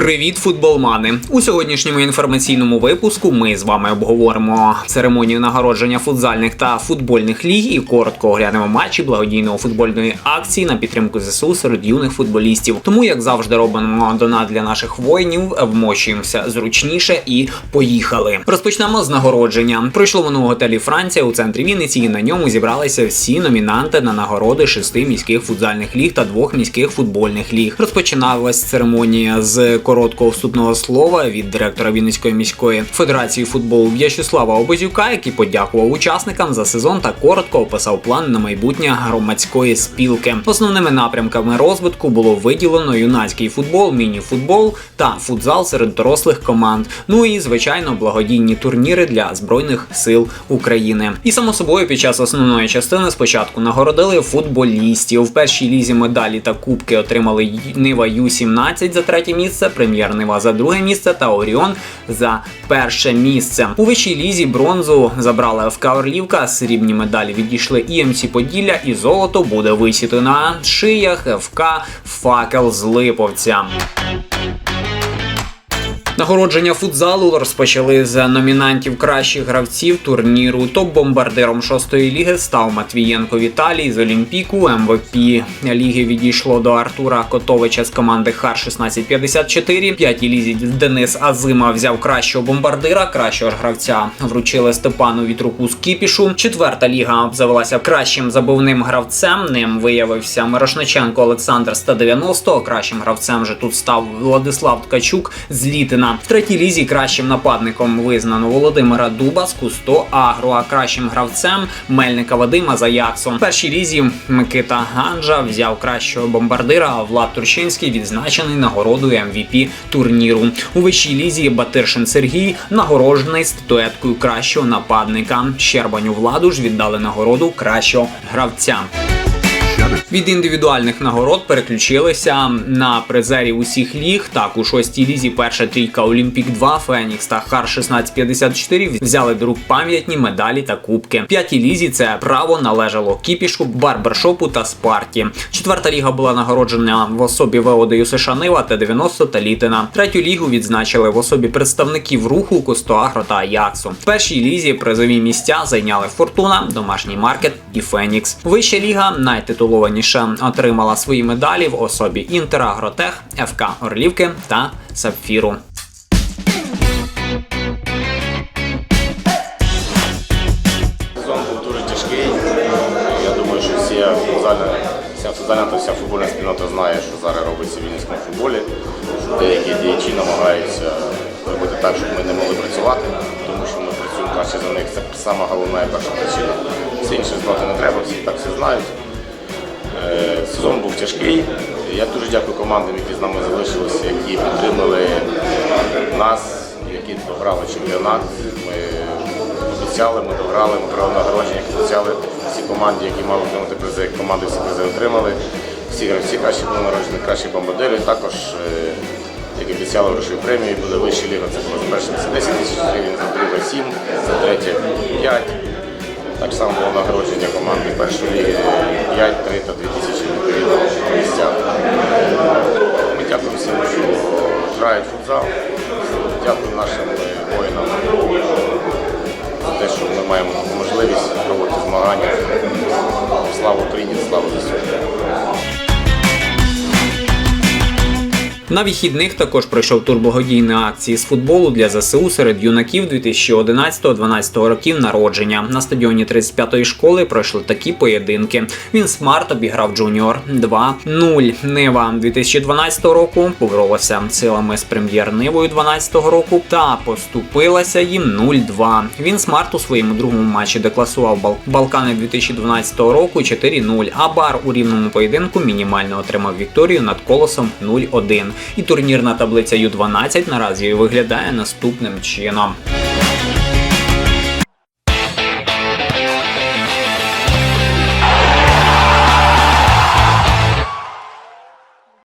Привіт, футболмани! У сьогоднішньому інформаційному випуску ми з вами обговоримо церемонію нагородження футзальних та футбольних ліг і коротко оглянемо матчі благодійної футбольної акції на підтримку ЗСУ серед юних футболістів. Тому, як завжди, робимо донат для наших воїнів, вмощуємося зручніше і поїхали. Розпочнемо з нагородження. Пройшло воно у готелі Франція у центрі Вінниці, і на ньому зібралися всі номінанти на нагороди шести міських футзальних ліг та двох міських футбольних ліг. Розпочиналась церемонія з короткого вступного слова від директора Вінницької міської федерації футболу В'ячеслава Обозюка, який подякував учасникам за сезон та коротко описав план на майбутнє громадської спілки. Основними напрямками розвитку було виділено юнацький футбол, міні-футбол та футзал серед дорослих команд. Ну і звичайно благодійні турніри для збройних сил України. І само собою під час основної частини спочатку нагородили футболістів. В першій лізі медалі та кубки отримали Нива Ю-17 за третє місце, прем'єр Нива за друге місце та Оріон за перше місце. У вищій лізі бронзу забрала ФК Орлівка, срібні медалі відійшли і МС Поділля, і золото буде висіти на шиях ФК Факел з Липовця. Нагородження футзалу розпочали з номінантів кращих гравців турніру. Топ-бомбардиром шостої ліги став Матвієнко Віталій з Олімпіку. МВП ліги відійшло до Артура Котовича з команди Хар 1654. В П'ятій лізі Денис Азима взяв кращого бомбардира, кращого ж гравця вручили Степану Вітруку з Кіпішу. Четверта ліга обзавелася кращим забивним гравцем. Ним виявився Мирошниченко Олександр 190. Кращим гравцем же тут став Владислав Ткачук з Літина. В третій лізі кращим нападником визнано Володимира Дуба з Кусто Агро, а кращим гравцем Мельника Вадима за Яксом. В першій лізі Микита Ганджа взяв кращого бомбардира, а Влад Турчинський відзначений нагородою MVP турніру. У вищій лізі Батиршин Сергій нагороджений статуеткою кращого нападника. Щербаню Владу ж віддали нагороду кращого гравця. Від індивідуальних нагород переключилися на призерів усіх ліг. Так, у шостій лізі перша трійка Олімпік 2, Фенікс та Хар 1654 взяли до рук пам'ятні медалі та кубки. В п'ятій лізі це право належало Кіпішу, Барбершопу та Спарті. Четверта ліга була нагороджена в особі ВОД США Нива Т-90 та Літина. Третю лігу відзначили в особі представників руху Костоагро та Аяксу. В першій лізі призові місця зайняли Фортуна, домашній маркет і Фенікс. Вища ліга найтитулованіше отримала свої медалі в особі Інтера, Агротех, ФК Орлівки та Сапфіру. Сезон був дуже тяжкий. Я думаю, що вся футзальна, вся футзальна та вся футбольна спільнота знає, що зараз робиться в вінницькому футболі. Деякі діячі намагаються робити так, щоб ми не могли працювати, тому що ми працюємо краще за них. Це сама головна перша причина. Все інше знати не треба, всі так все знають. Е, Сезон був тяжкий. Я дуже дякую командам, які з нами залишилися, які підтримали нас, які програли чемпіонат. Ми обіцяли, ми дограли, ми провели нагородження, які обіцяли всі команди, які мали отримати призи, команди всі призи отримали. Всі гравці кращі були народжені, кращі бомбардири. Також, е, як обіцяли, грошові премії були вищі ліга. Це було за перше це 10 тисяч гривень, за друге 7, за третє 5. Так само було нагородження команди першої ліги 5, 3 та 2 тисячі відповідно місця. Ми дякуємо всім, що грають футзал. Дякую нашим воїнам за те, що ми маємо можливість проводити змагання. Слава Україні, слава ЗСУ! На вихідних також пройшов тур благодійної акції з футболу для ЗСУ серед юнаків 2011-2012 років народження. На стадіоні 35-ї школи пройшли такі поєдинки. Він смарт обіграв Джуніор 2-0. Нива 2012 року поборолася силами з прем'єр Нивою 12 року та поступилася їм 0-2. Він смарт у своєму другому матчі декласував Бал- Балкани 2012 року 4-0, а бар у рівному поєдинку мінімально отримав вікторію над колосом 0-1. І турнірна таблиця Ю-12 наразі виглядає наступним чином.